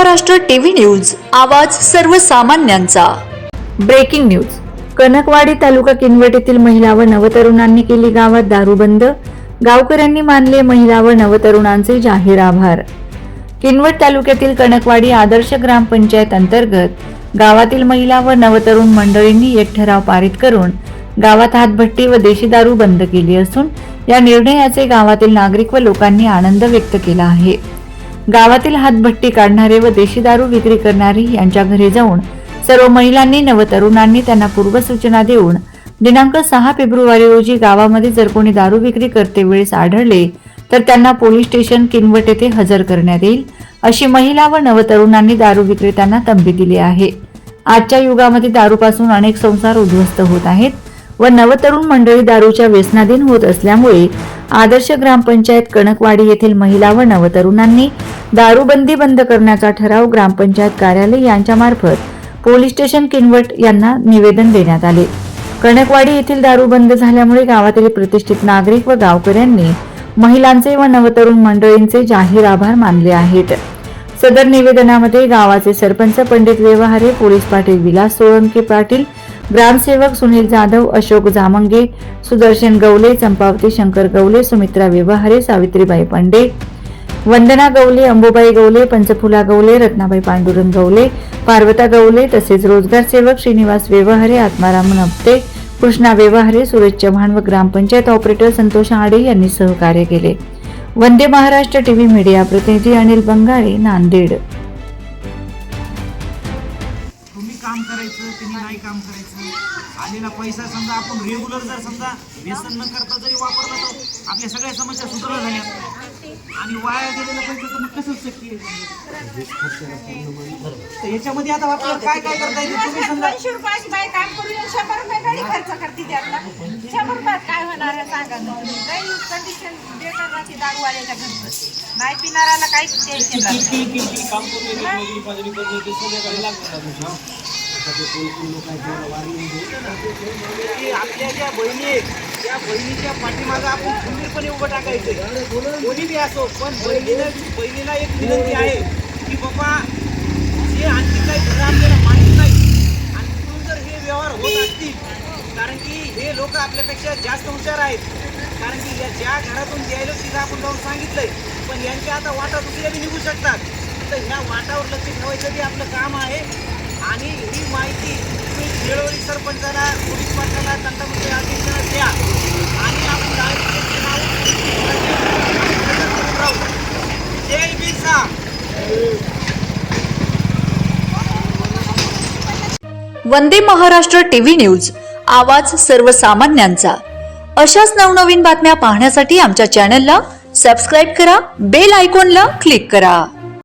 Maharashtra TV news आवाज सर्वसामान्यांचा. Breaking news. Kanakwadi taluka Kinwat येथील महिला व नवतरुणांनी केली गावात दारूबंद. गावकऱ्यांनी मानले महिला व नवतरुणांचे जाहीर आभार. किनवट तालुक्यातील कणकवाडी आदर्श ग्रामपंचायत अंतर्गत गावातील महिला व नवतरुण मंडळींनी एक ठराव पारित करून गावात हातभट्टी व देशी दारू बंद केली असून या निर्णयाचे गावातील नागरिक व लोकांनी आनंद व्यक्त केला आहे. गावातील हातभट्टी काढणारे व देशी दारू विक्री करणारे यांच्या घरी जाऊन सर्व महिलांनी नवतरुणांनी त्यांना पूर्वसूचना देऊन दिनांक सहा फेब्रुवारी रोजी गावामध्ये जर कोणी दारू विक्री करते वेळेस आढळले तर त्यांना पोलीस स्टेशन किनवट येथे हजर करण्यात येईल अशी महिला व नवतरुणांनी दारू विक्रेत्यांना तंबी दिली आहे. आजच्या युगामध्ये दारूपासून अनेक संसार उद्ध्वस्त होत आहेत. व नवतरुण मंडळी दारूच्या व्यसनाधीन होत असल्यामुळे आदर्श ग्रामपंचायत कणकवाडी येथील महिला व नवतरुणांनी दारूबंदी बंद करण्याचा ठराव ग्रामपंचायत कार्यालय यांच्यामार्फत पोलीस स्टेशन किनवट यांना निवेदन देण्यात आले. कणकवाडी येथील दारू बंद झाल्यामुळे गावातील प्रतिष्ठित नागरिक व गावकऱ्यांनी महिलांचे व नवतरुण मंडळींचे जाहीर आभार मानले आहेत. सदर निवेदनामध्ये गावाचे सरपंच पंडित व्यवहारे पोलीस पाटील विलास सोळंके पाटील ग्रामसेवक सुनील जाधव अशोक जामंगे सुदर्शन गवले चंपावती शंकर गवले सुमित्रा व्यवहारे सावित्रीबाई पांडे वंदना गवले अंबुबाई गवले पंचफुला गवले रत्नाबाई पांडुरंग गवले पार्वता गवले तसेच रोजगार सेवक श्रीनिवास व्यवहारे आत्माराम नपते कृष्णा व्यवहारे सुरेश चव्हाण व ग्रामपंचायत ऑपरेटर संतोष आडे यांनी सहकार्य केले. वंदे महाराष्ट्र टीव्ही मीडिया प्रतिनिधी अनिल बंगाळे नांदेड. करायचं त्यांनी नाही काम करायचं. आलेला पैसा समजा आपण रेग्युलर जर समजा व्यसन न करता जरी वापरला तर आपल्या सगळ्या समस्या सुधारल्या झाल्या आणि वाया गेलेलं पैसे तर मग कसं शक्य आहे? तर याच्यामध्ये आता आपल्याला काय काय करता येईल? तुम्ही समजा दोनशे रुपयाची बाई काम करून शंभर रुपये गाडी खर्च करते त्यातला शंभर रुपयात काय होणार आहे सांगा तुम्ही काही कंडिशन बेकार राहते दारूवाल्याच्या घरचं. नाही पिणाऱ्याला काहीच टेन्शन राहत की आपल्या ज्या बहिणी आहेत त्या बहिणीच्या पाठीमागं आपण खंबीरपणे उभं टाकायचं. कोणी बी असो पण बहिणीनं बहिणीला एक विनंती आहे की बाबा जे आणखी काही घरं आपल्याला माहीत नाही आणि तिथून जर हे व्यवहार होत असतील कारण की हे लोक आपल्यापेक्षा जास्त हुशार आहेत कारण की या ज्या घरातून द्यायला तिथं आपण जाऊन सांगितलंय पण यांच्या आता वाटा दुसऱ्या बी निघू शकतात. तर ह्या वाटावर लक्ष ठेवायचं बी आपलं काम आहे. आणि ही माहिती तुम्ही वेळोवेळी सरपंचाला पोलीस पाटलाला तंत्रमंत्री अध्यक्षाला द्या. आणि आपण गाडीचे जय बिरसा वंदे महाराष्ट्र टीव्ही न्यूज आवाज सर्वसामान्यांचा. अशाच नवनवीन बातम्या पाहण्यासाठी आमच्या चॅनलला सबस्क्राईब करा बेल आयकॉनला क्लिक करा.